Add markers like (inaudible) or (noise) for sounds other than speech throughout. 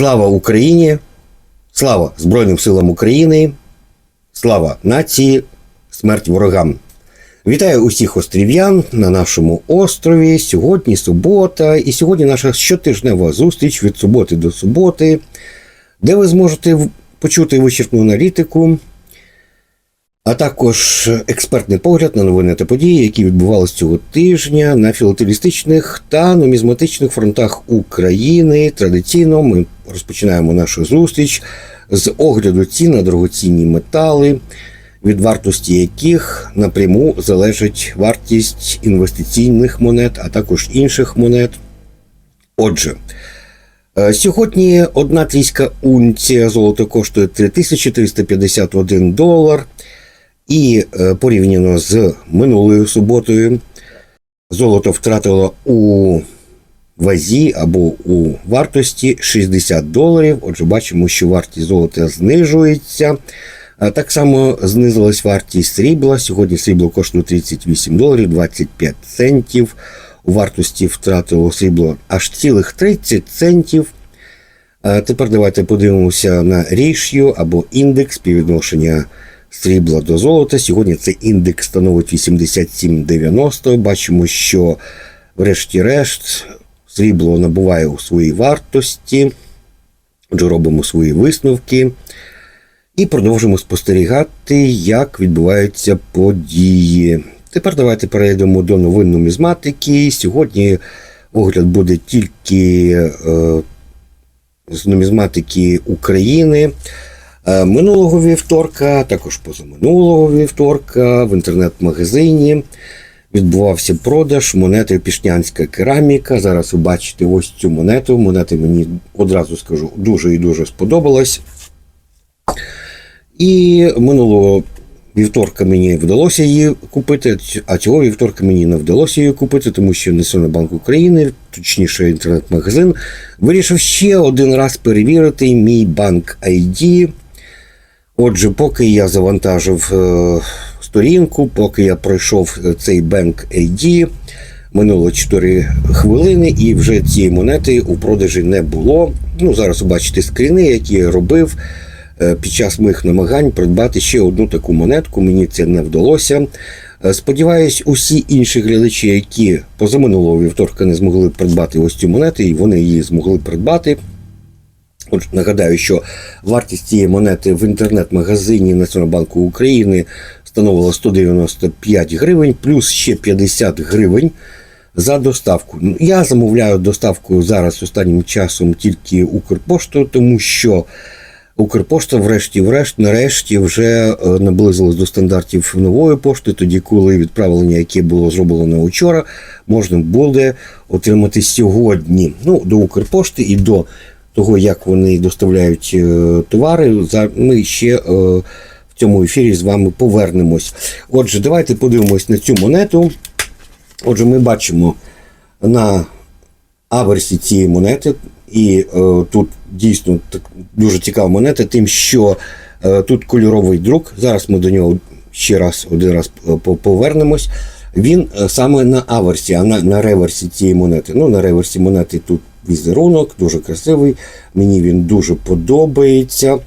Слава Україні! Слава Збройним силам України! Слава нації! Смерть ворогам! Вітаю усіх острів'ян на нашому острові. Сьогодні субота, і сьогодні наша щотижнева зустріч від суботи до суботи, де ви зможете почути вичерпну аналітику, а також експертний погляд на новини та події, які відбувалися цього тижня на філателістичних та нумізматичних фронтах України. Традиційно ми розпочинаємо нашу зустріч з огляду цін на дорогоцінні метали, від вартості яких напряму залежить вартість інвестиційних монет, а також інших монет. Отже, Е, Сьогодні одна трійська унція золота коштує 3351 долар. І е, порівняно з минулою суботою, золото втратило у вазі або у вартості 60 доларів. Отже, бачимо, що вартість золота знижується. Так само знизилась вартість срібла. Сьогодні срібло коштує 38 доларів 25 центів. У вартості втратило срібло аж цілих 30 центів. Тепер давайте подивимося на рішю або індекс співвідношення срібла до золота. Сьогодні цей індекс становить 87,90. Бачимо, що, врешті-решт, срібло набуває у своїй вартості. Отже, робимо свої висновки. І продовжимо спостерігати, як відбуваються події. Тепер давайте перейдемо до новин нумізматики. Сьогодні огляд буде тільки е, з нумізматики України. Е, Минулого вівторка, також позаминулого вівторка в інтернет-магазині відбувався продаж монети Пішнянська кераміка. Зараз ви бачите ось цю монету. Монета мені одразу скажу дуже і дуже сподобалась. І минулого вівторка мені вдалося її купити, а цього вівторка мені не вдалося її купити, тому що Національний банк України, точніше інтернет-магазин, вирішив ще один раз перевірити мій банк ID. Отже, поки я завантажив е, сторінку, поки я пройшов е, цей Bank ID, минуло 4 хвилини, і вже цієї монети у продажі не було. Ну, зараз ви бачите скріни, які я робив е, під час моїх намагань придбати ще одну таку монетку. Мені це не вдалося. Сподіваюсь, усі інші глядачі, які позаминулого вівторка не змогли придбати ось цю монету, і вони її змогли придбати. Отже, нагадаю, що вартість цієї монети в інтернет-магазині Національного банку України становила 195 гривень, плюс ще 50 гривень за доставку. Ну, Я замовляю доставку зараз останнім часом тільки Укрпоштою, тому що Укрпошта, врешті-врешт, нарешті, вже е, наблизилась до стандартів нової пошти, тоді, коли відправлення, яке було зроблено вчора, можна буде отримати сьогодні. Ну, до Укрпошти і до того, як вони доставляють е, товари, ми ще е, в цьому ефірі з вами повернемось. Отже, давайте подивимось на цю монету. Отже, ми бачимо на аверсі цієї монети, і е, тут дійсно так, дуже цікава монета, тим, що тут кольоровий друк. Зараз ми до нього ще раз один раз повернемось. Він саме на аверсі, а на, на реверсі цієї монети. Ну, на реверсі монети тут візерунок, дуже красивий. Мені він дуже подобається.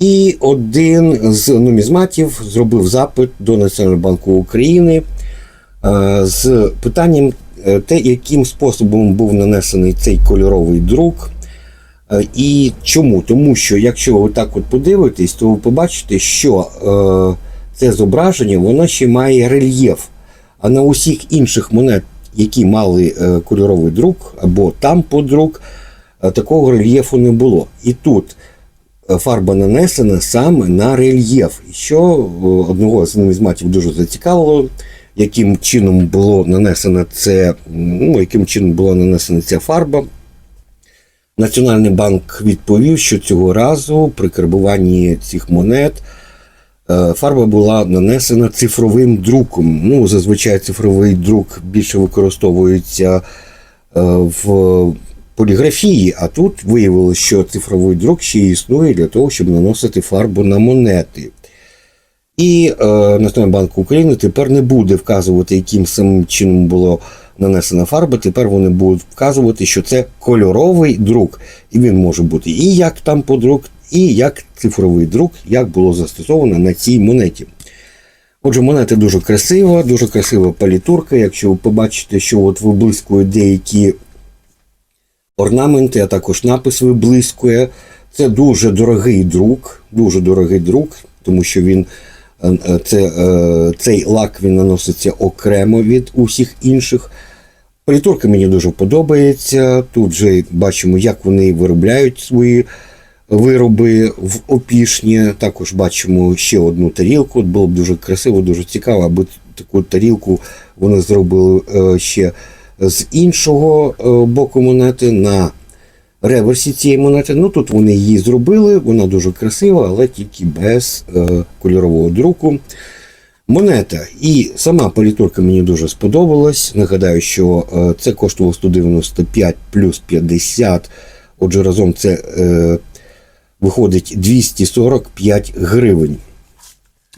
І один з нумізматів зробив запит до Національного банку України е, з питанням, е, те, яким способом був нанесений цей кольоровий друк. Е, І чому? Тому що якщо ви так от подивитесь, то ви побачите, що це зображення воно ще має рельєф. А на усіх інших монет, які мали е, кольоровий друк або тамподрук, е, такого рельєфу не було. І тут е, фарба нанесена саме на рельєф, що одного з нумізматів дуже зацікавило, яким чином було нанесено це, ну, яким чином була нанесена ця фарба. Національний банк відповів, що цього разу при карбуванні цих монет фарба була нанесена цифровим друком. Ну, зазвичай цифровий друк більше використовується е, в поліграфії, а тут виявилося, що цифровий друк ще існує для того, щоб наносити фарбу на монети. І е, Національний банк України тепер не буде вказувати, яким самим чином було нанесена фарба, тепер вони будуть вказувати, що це кольоровий друк. І він може бути і як там подрук, і як цифровий друк, як було застосовано на цій монеті. Отже, монета дуже красива, дуже красива палітурка. Якщо ви побачите, що от виблискують деякі орнаменти, а також напис виблискує. Це дуже дорогий друк, дуже дорогий друк, тому що він е, е, це, е, цей лак він наноситься окремо від усіх інших. Палітурка мені дуже подобається. Тут вже бачимо, як вони виробляють свої вироби в опішні. Також бачимо ще одну тарілку. От Було б дуже красиво, дуже цікаво, аби таку тарілку вони зробили е, ще з іншого е, боку монети на реверсі цієї монети. Ну тут вони її зробили, вона дуже красива, але тільки без е, кольорового друку. Монета і сама палітурка мені дуже сподобалась. Нагадаю, що це коштувало 195 плюс 50. Отже, разом це виходить 245 гривень.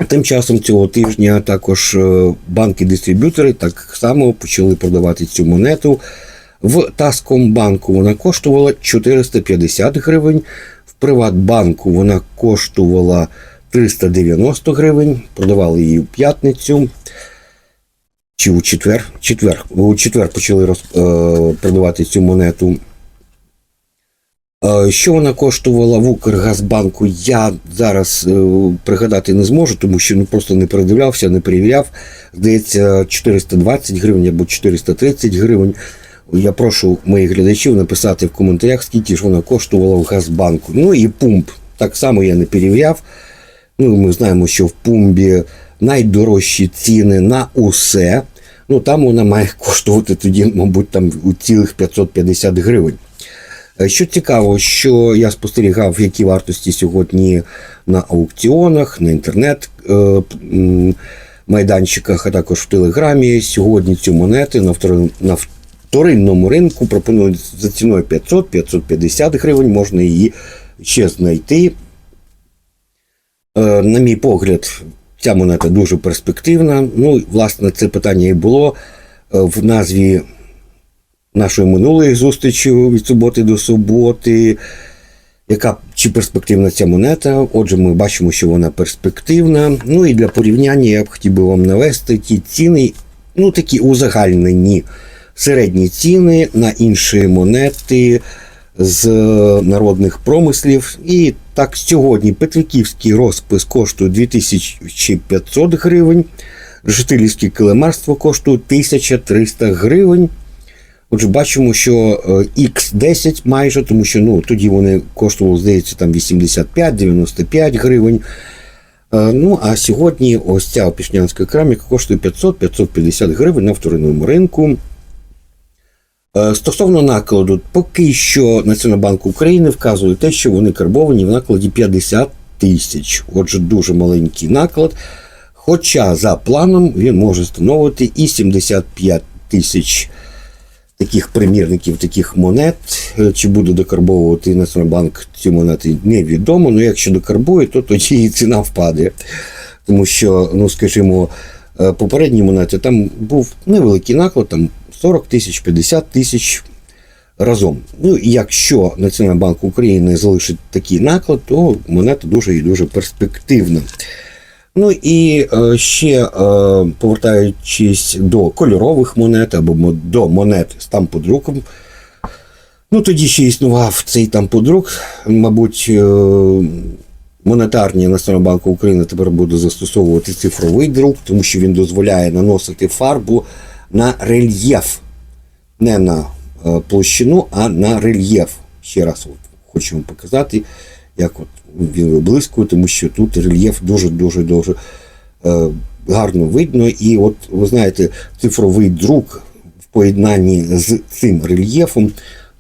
Тим часом цього тижня також е, банки-дистриб'ютори так само почали продавати цю монету. В Таскомбанку вона коштувала 450 гривень, в Приватбанку вона коштувала 390 гривень, продавали її в п'ятницю. Чи у четвер? Четвер. У четвер почали роз, е, продавати цю монету. Е, Що вона коштувала в Укргазбанку, я зараз е, пригадати не зможу, тому що ну, просто не передивлявся, не перевіряв. Здається, 420 гривень або 430 гривень. Я прошу моїх глядачів написати в коментарях, скільки ж вона коштувала в Газбанку. Ну і пумп. Так само я не перевіряв. Ну, ми знаємо, що в пумбі найдорожчі ціни на усе. Ну там вона має (laughs) коштувати тоді, мабуть, там у цілих 550 гривень. Е, Що цікаво, що я спостерігав, які вартості сьогодні на аукціонах, на інтернет е, майданчиках, а також в Телеграмі. Сьогодні цю монету на, вторинному ринку пропонують за ціною 500-550 гривень, можна її ще знайти. Е, На мій погляд, ця монета дуже перспективна. Ну, власне, це питання і було в назві нашої минулої зустрічі від суботи до суботи. Яка чи перспективна ця монета? Отже, ми бачимо, що вона перспективна. Ну і для порівняння я б хотів би вам навести ті ціни, ну такі узагальнені середні ціни на інші монети з народних промислів. І так, сьогодні Петриківський розпис коштує 2500 гривень, Житилівське килимарство коштує 1300 гривень. Отже, бачимо, що X10 майже, тому що ну, тоді вони коштували, здається, там 85-95 гривень. Е, Ну, а сьогодні ось ця опішнянська кераміка коштує 500-550 гривень на вторинному ринку. Е, Стосовно накладу, поки що Національний України вказує те, що вони карбовані в накладі 50 тисяч. Отже, дуже маленький наклад. Хоча за планом він може становити і 75 тисяч таких примірників, таких монет. Е, Чи буде докарбовувати Національний банк ці монети, невідомо. Ну, якщо докарбує, то тоді і ціна впаде. Тому що, ну скажімо, е, попередні монети там був невеликий наклад, там 40 тисяч, 50 тисяч разом. Ну, якщо Національний банк України залишить такий наклад, то монета дуже і дуже перспективна. Ну і е, ще е, повертаючись до кольорових монет або до монет з тамподруком, ну тоді ще існував цей тамподрук. Мабуть, е, монетарні Національного банку України тепер буде застосовувати цифровий друк, тому що він дозволяє наносити фарбу на рельєф. Не на площину, а на рельєф. Ще раз хочу вам показати, як от він виблискує, тому що тут рельєф дуже-дуже дуже е, гарно видно. І от ви знаєте, цифровий друк в поєднанні з цим рельєфом,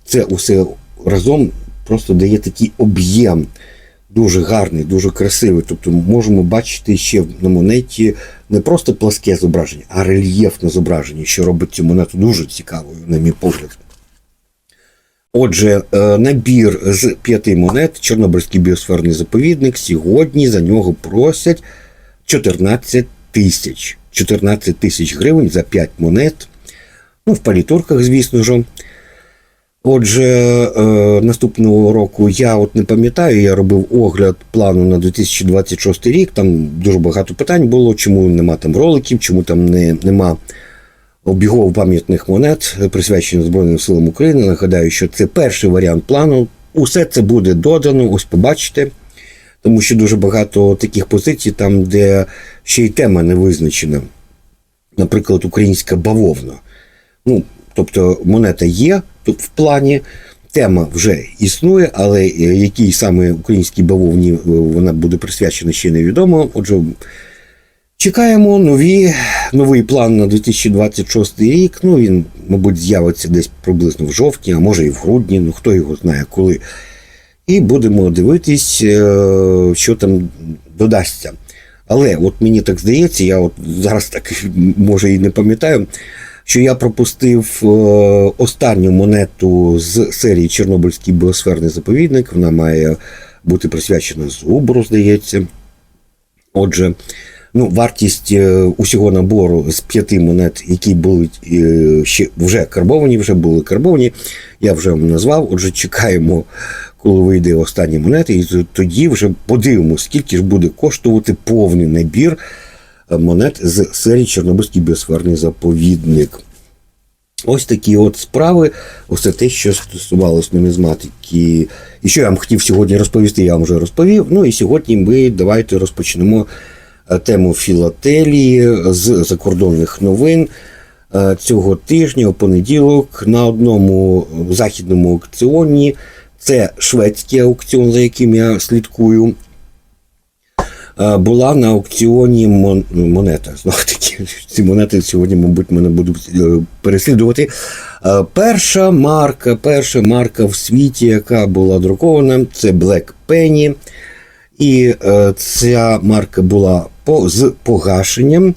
це усе разом просто дає такий об'єм. Дуже гарний, дуже красивий. Тобто можемо бачити ще на монеті не просто пласке зображення, а рельєфне зображення, що робить цю монету дуже цікавою, на мій погляд. Отже, е, набір з п'яти монет Чорнобильський біосферний заповідник. Сьогодні за нього просять 14 тисяч. 14 тисяч гривень за 5 монет. Ну, в палітурках, звісно ж. Отже, е, наступного року я от не пам'ятаю, я робив огляд плану на 2026 рік. Там дуже багато питань було, чому нема там роликів, чому там не, нема обігово пам'ятних монет, присвячених Збройним силам України. Нагадаю, що це перший варіант плану. Усе це буде додано, ось побачите. Тому що дуже багато таких позицій, там, де ще й тема не визначена. Наприклад, українська бавовна. Ну, тобто монета є тут в плані, тема вже існує, але якій саме українській бавовні е, вона буде присвячена, ще невідомо. Отже, чекаємо нові, новий план на 2026 рік. Ну, він, мабуть, з'явиться десь приблизно в жовтні, а може і в грудні, ну хто його знає коли. І будемо дивитись, е, що там додасться. Але от мені так здається, я от зараз так (laughs) може і не пам'ятаю, що я пропустив е, останню монету з серії Чорнобильський біосферний заповідник. Вона має бути присвячена зубру, здається. Отже, ну, вартість е, усього набору з п'яти монет, які були е, ще вже карбовані, вже були карбовані, я вже вам назвав. Отже, чекаємо, коли вийде останні монети, і тоді вже подивимося, скільки ж буде коштувати повний набір е, монет з серії Чорнобильський біосферний заповідник. Ось такі от справи, усе те, що стосувалось нумізматики. І що я вам хотів сьогодні розповісти, я вам вже розповів. Ну і сьогодні ми давайте розпочнемо тему філателії з закордонних новин. Е, Цього тижня у понеділок на одному західному аукціоні. Це шведський аукціон, за яким я слідкую. Е, Була на аукціоні мон- монета. Знову таки, (laughs) ці монети сьогодні, мабуть, мене будуть е, переслідувати. Е, Перша марка, перша марка в світі, яка була друкована, це Black Penny. І е, ця марка була з погашенням.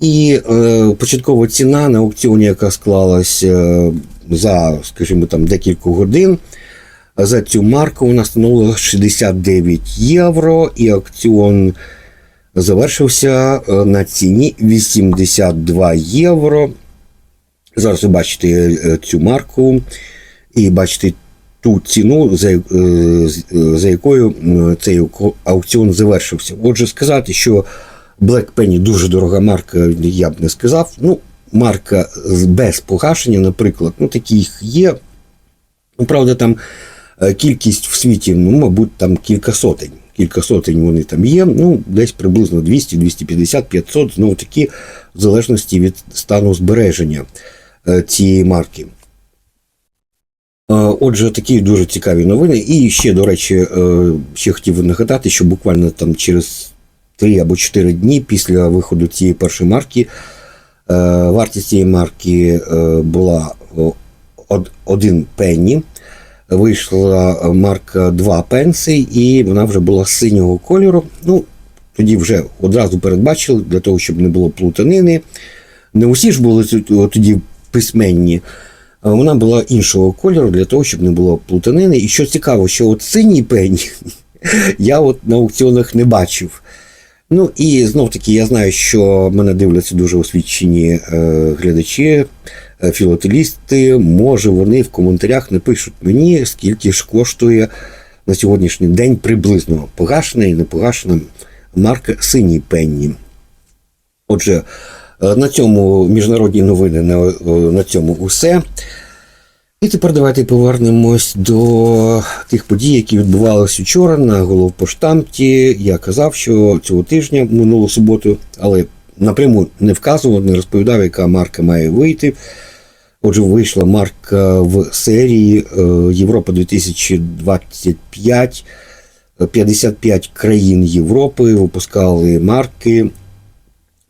І е, початкова ціна на аукціоні, яка склалась е, за, скажімо, там декілька годин, за цю марку вона становила 69 євро, і аукціон завершився е, на ціні 82 євро. Зараз ви бачите е, цю марку і бачите ту ціну, за, е, е, за якою цей аукціон завершився. Отже, сказати, що Black Penny дуже дорога марка, я б не сказав. Ну, марка без погашення, наприклад, ну таких є. Ну, правда, там е, кількість в світі, ну, мабуть, там кілька сотень. Кілька сотень вони там є, ну, десь приблизно 200, 250, 500, знову таки, в залежності від стану збереження цієї марки. Е, Отже, такі дуже цікаві новини. І ще, до речі, е, ще хотів нагадати, що буквально там через 3 або 4 дні після виходу цієї першої марки, е, вартість цієї марки була 1 пенні. Вийшла марка 2 пенси, і вона вже була синього кольору. Ну, тоді вже одразу передбачили, для того, щоб не було плутанини. Не усі ж були тоді письменні. Вона була іншого кольору для того, щоб не було плутанини. І що цікаво, що от синій пені (laughs) я от на аукціонах не бачив. Ну і знов таки я знаю, що мене дивляться дуже освічені е, глядачі, е, філателісти. Може, вони в коментарях напишуть мені, скільки ж коштує на сьогоднішній день приблизно погашена і непогашена марка синій пенні. Отже, на цьому міжнародні новини на, е, на цьому усе. І тепер давайте повернемось до тих подій, які відбувалися вчора на головпоштамті. Я казав, що цього тижня, минулу суботу, але напряму не вказував, не розповідав, яка марка має вийти. Отже, вийшла марка в серії е, Європа 2025. 55 країн Європи випускали марки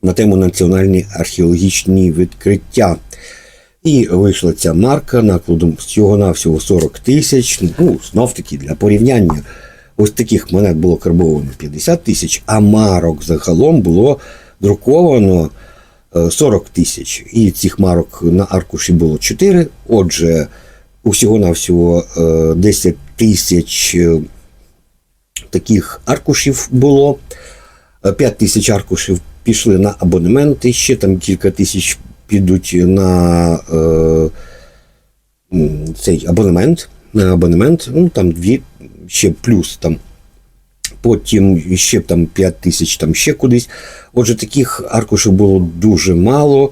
на тему національні археологічні відкриття. І вийшла ця марка накладом всього-навсього 40 тисяч. Ну, знов таки для порівняння. Ось таких монет було карбовано 50 тисяч, а марок загалом було друковано е, 40 тисяч. І цих марок на аркуші було 4. Отже, усього-навсього е, 10 тисяч е, таких аркушів було. 5 тисяч аркушів пішли на абонементи, ще там кілька тисяч підуть на е, цей абонемент. На абонемент, ну там дві, ще плюс там. Потім ще там 5 тисяч там ще кудись. Отже, таких аркушів було дуже мало.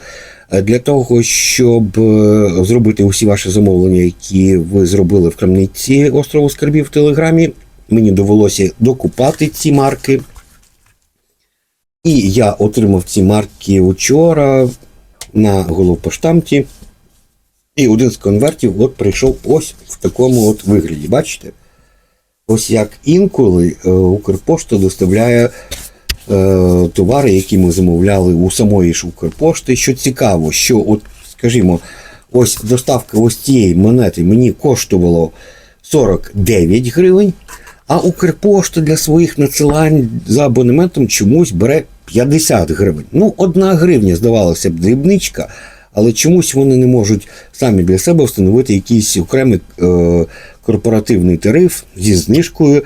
Е, Для того, щоб е, зробити усі ваші замовлення, які ви зробили в крамниці острову Скарбів в Телеграмі, мені довелося докупати ці марки. І я отримав ці марки вчора на головпоштамті. І один з конвертів от прийшов ось в такому от вигляді. Бачите? Ось як інколи е, Укрпошта доставляє е, товари, які ми замовляли у самої ж Укрпошти. Що цікаво, що, от, скажімо, ось доставка ось цієї монети мені коштувало 49 гривень, а Укрпошта для своїх надсилань за абонементом чомусь бере 50 гривень. Ну, одна гривня, здавалося б, дрібничка, але чомусь вони не можуть самі для себе встановити якийсь окремий е, корпоративний тариф зі знижкою.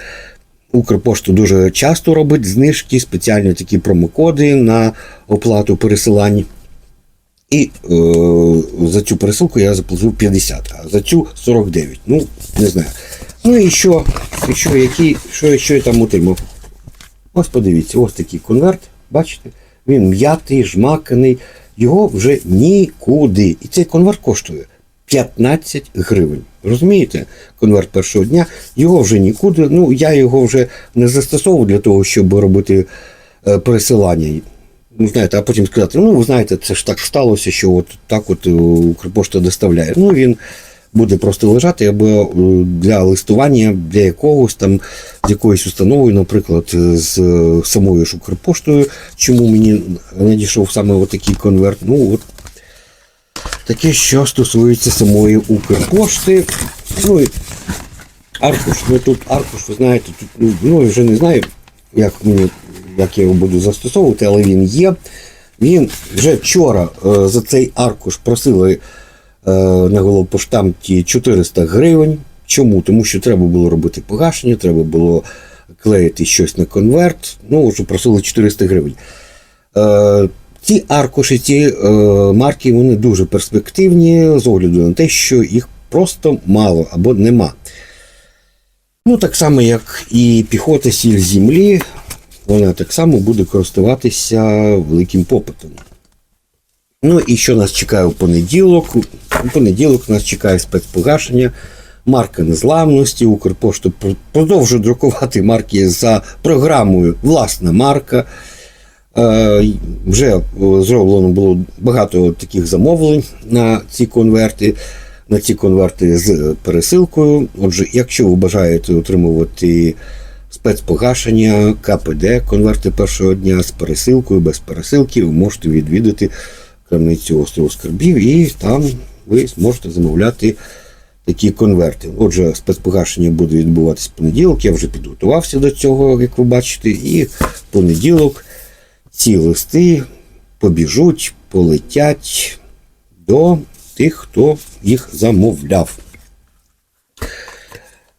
Укрпошта дуже часто робить знижки, спеціальні такі промокоди на оплату пересилань. І е, за цю пересилку я заплатив 50, а за цю 49. Ну, не знаю. Ну і що, і що, які, що, що я там отримав? Ось подивіться, ось такий конверт, бачите? Він м'ятий, жмаканий, його вже нікуди. І цей конверт коштує 15 гривень. Розумієте? Конверт першого дня, його вже нікуди. Ну, я його вже не застосовував для того, щоб робити е, пересилання. Ну, знаєте, а потім сказати, ну, ви знаєте, це ж так сталося, що от так от е, Укрпошта доставляє. Ну, він буде просто лежати або е, для листування для якогось там з якоюсь установою, наприклад, е, з е, самою ж Укрпоштою. Чому мені надійшов саме отакий конверт? Ну, от таке, що стосується самої Укрпошти. Ну і аркуш. Ну тут аркуш, ви знаєте, тут ну, ну, я вже не знаю, як мені як я його буду застосовувати, але він є. Він вже вчора за цей аркуш просили на головпоштамті 400 гривень. Чому? Тому що треба було робити погашення, треба було клеїти щось на конверт. Ну, вже просили 400 гривень. Е, ці аркуші, ці е, марки, вони дуже перспективні з огляду на те, що їх просто мало або нема. Ну, так само, як і піхота сіль землі, вона так само буде користуватися великим попитом. Ну і що нас чекає у понеділок? У понеділок нас чекає спецпогашення, марка незламності. Укрпошта пр- продовжує друкувати марки за програмою Власна марка. Е, вже е, зроблено було багато таких замовлень на ці конверти, на ці конверти з пересилкою. Отже, якщо ви бажаєте отримувати спецпогашення, КПД, конверти першого дня з пересилкою, без пересилки, ви можете відвідати крамницю острову Скарбів і там ви зможете замовляти такі конверти. Отже, спецпогашення буде відбуватися в понеділок. Я вже підготувався до цього, як ви бачите, і в понеділок ці листи побіжуть, полетять до тих, хто їх замовляв.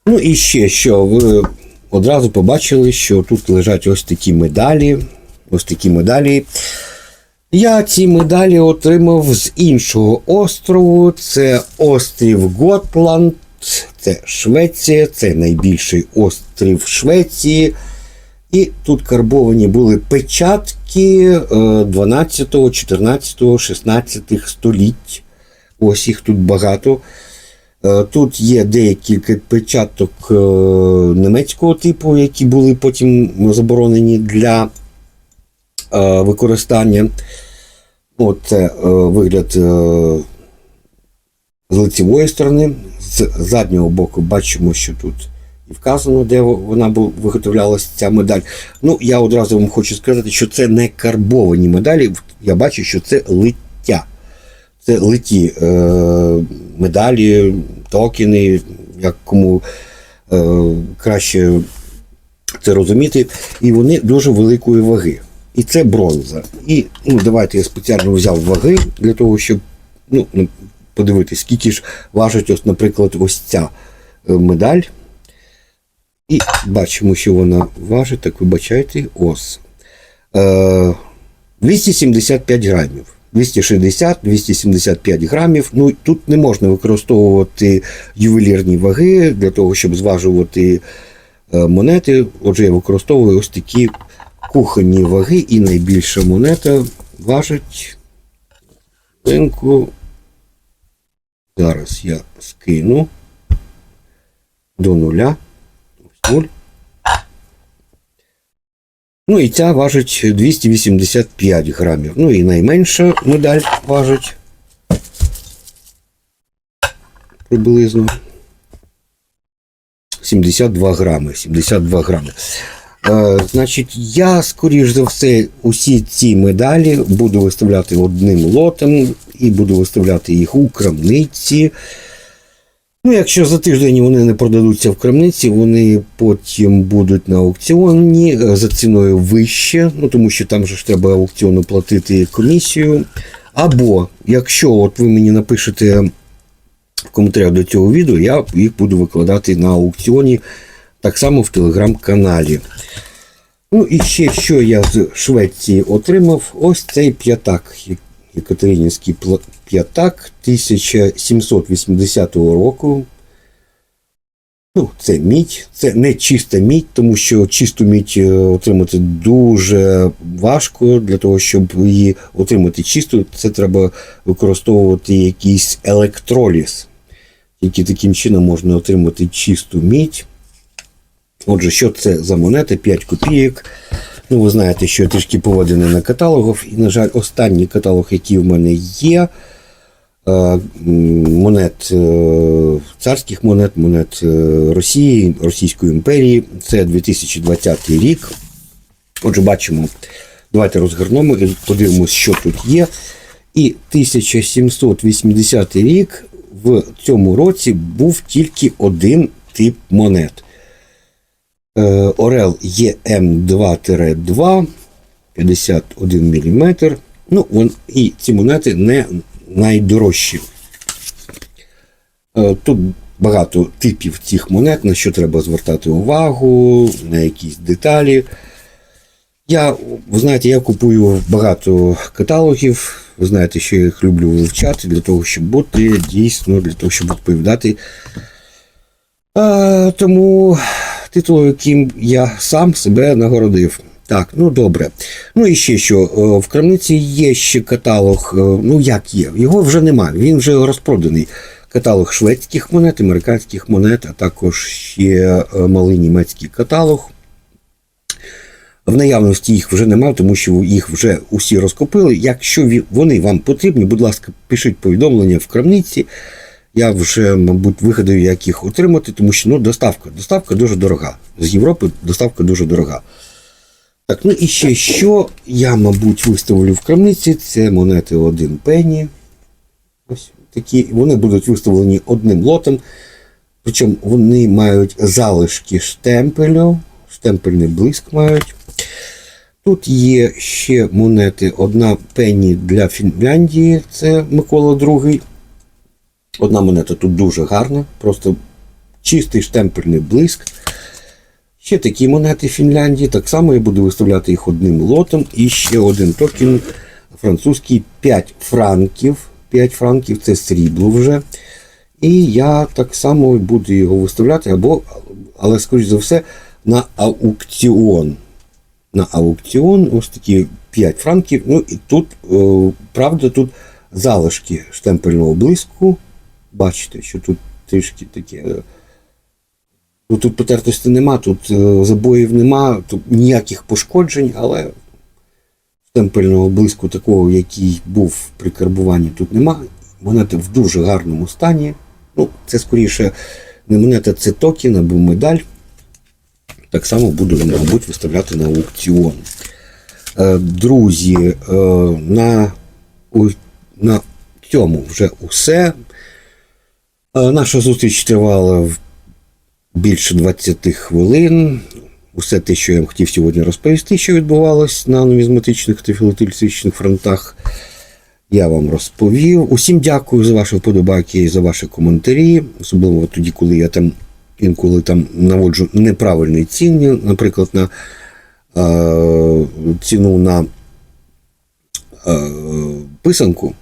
Ну і ще що, ви одразу побачили, що тут лежать ось такі медалі. Ось такі медалі. Я ці медалі отримав з іншого острову. Це острів Готланд, це Швеція, це найбільший острів Швеції. І тут карбовані були печатки е, 12, 14, 16 століть. Ось їх тут багато. Е, Тут є деякі печаток е, німецького типу, які були потім заборонені для використання. От це е, вигляд е, з лицевої сторони. З заднього боку бачимо, що тут і вказано, де вона виготовлялася ця медаль. Ну, я одразу вам хочу сказати, що це не карбовані медалі. Я бачу, що це лиття. Це литі е, медалі, токени, як кому е, краще це розуміти. І вони дуже великої ваги. І це бронза. І ну, давайте я спеціально взяв ваги для того, щоб ну, ну, подивитись, скільки ж важить, ось, наприклад, ось ця е, медаль. І бачимо, що вона важить, так вибачайте, ось. Е, 275 грамів. 260-275 грамів. Ну, тут не можна використовувати ювелірні ваги для того, щоб зважувати е, монети. Отже, я використовую ось такі кухонні ваги, і найбільша монета важить ринку. Зараз я скину до нуля. Нуль. Ну і ця важить 285 грамів. Ну і найменша медаль важить приблизно 72 грами. 72 грами. Е, значить, я, скоріш за все, усі ці медалі буду виставляти одним лотом і буду виставляти їх у крамниці. Ну, якщо за тиждень вони не продадуться в крамниці, вони потім будуть на аукціоні е, за ціною вище, ну тому що там же ж треба аукціону платити комісію. Або якщо от ви мені напишете в коментарях до цього відео, я їх буду викладати на аукціоні так само в телеграм-каналі. Ну і ще що я з Швеції отримав, ось цей п'ятак. Екатеринівський п'ятак 1780 року. Ну, це мідь, це не чиста мідь, тому що чисту мідь е, отримати дуже важко. Для того, щоб її отримати чисту, це треба використовувати якийсь електроліз. Тільки таким чином можна отримати чисту мідь. Отже, що це за монети? 5 копійок. Ну, ви знаєте, що я трішки поведений на каталогів. І, на жаль, останній каталог, який в мене є, е, монет е, царських монет, монет е, Росії, Російської імперії. Це 2020 рік. Отже, бачимо. Давайте розгорнемо і подивимось, що тут є. І 1780 рік в цьому році був тільки один тип монет. Е, Орел ЕМ2-2, 51 мм. Ну, вон, і ці монети не найдорожчі. Е, Тут багато типів цих монет, на що треба звертати увагу, на якісь деталі. Я, ви знаєте, я купую багато каталогів. Ви знаєте, що я їх люблю вивчати для того, щоб бути дійсно, для того, щоб відповідати. А, тому титул, яким я сам себе нагородив. Так, ну добре. Ну і ще що, е, в крамниці є ще каталог, е, ну як є, його вже немає, він вже розпроданий. Каталог шведських монет, американських монет, а також ще е, малий німецький каталог. В наявності їх вже немає, тому що їх вже усі розкупили. Якщо вони вам потрібні, будь ласка, пишіть повідомлення в крамниці. Я вже, мабуть, вигадаю, як їх отримати, тому що ну, доставка. Доставка дуже дорога. З Європи доставка дуже дорога. Так, ну і ще що я, мабуть, виставлю в крамниці, це монети 1 пенні. Ось такі. Вони будуть виставлені одним лотом. Причому вони мають залишки штемпелю, штемпельний блиск мають. Тут є ще монети, одна пенні для Фінляндії, це Микола II. Одна монета тут дуже гарна, просто чистий штемпельний блиск. Ще такі монети Фінляндії. Так само я буду виставляти їх одним лотом. І ще один токен французький 5 франків. 5 франків це срібло вже. І я так само буду його виставляти, або, але, скоріш за все, на аукціон. На аукціон ось такі 5 франків. Ну і тут, е, правда, тут залишки штемпельного блиску. Бачите, що тут трішки таке. е, Ну, тут потертості нема, тут е, забоїв нема, тут ніяких пошкоджень, але штемпельного блиску такого, який був при карбуванні, тут нема. Монети в дуже гарному стані. Ну, це скоріше не монета, це токен або медаль. Так само буду, мабуть, виставляти на аукціон. Е, Друзі, на, на цьому вже усе. Е, Наша зустріч тривала більше 20 хвилин. Усе те, що я вам хотів сьогодні розповісти, що відбувалось на нумізматичних та філателістичних фронтах, я вам розповів. Усім дякую за ваші вподобайки і за ваші коментарі, особливо тоді, коли я там інколи там наводжу неправильні ціни, наприклад, на е, ціну на е, писанку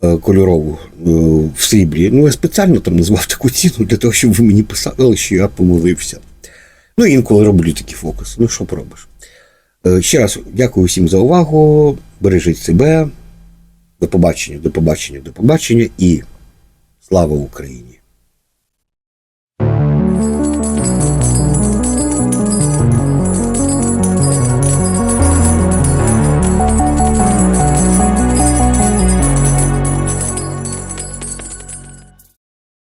кольорову е, в сріблі. Ну, я спеціально там назвав таку ціну для того, щоб ви мені писали, що я помилився. Ну, інколи роблю такі фокуси. Ну, що поробиш? Е, Ще раз дякую всім за увагу. Бережіть себе. До побачення, до побачення, до побачення і слава Україні!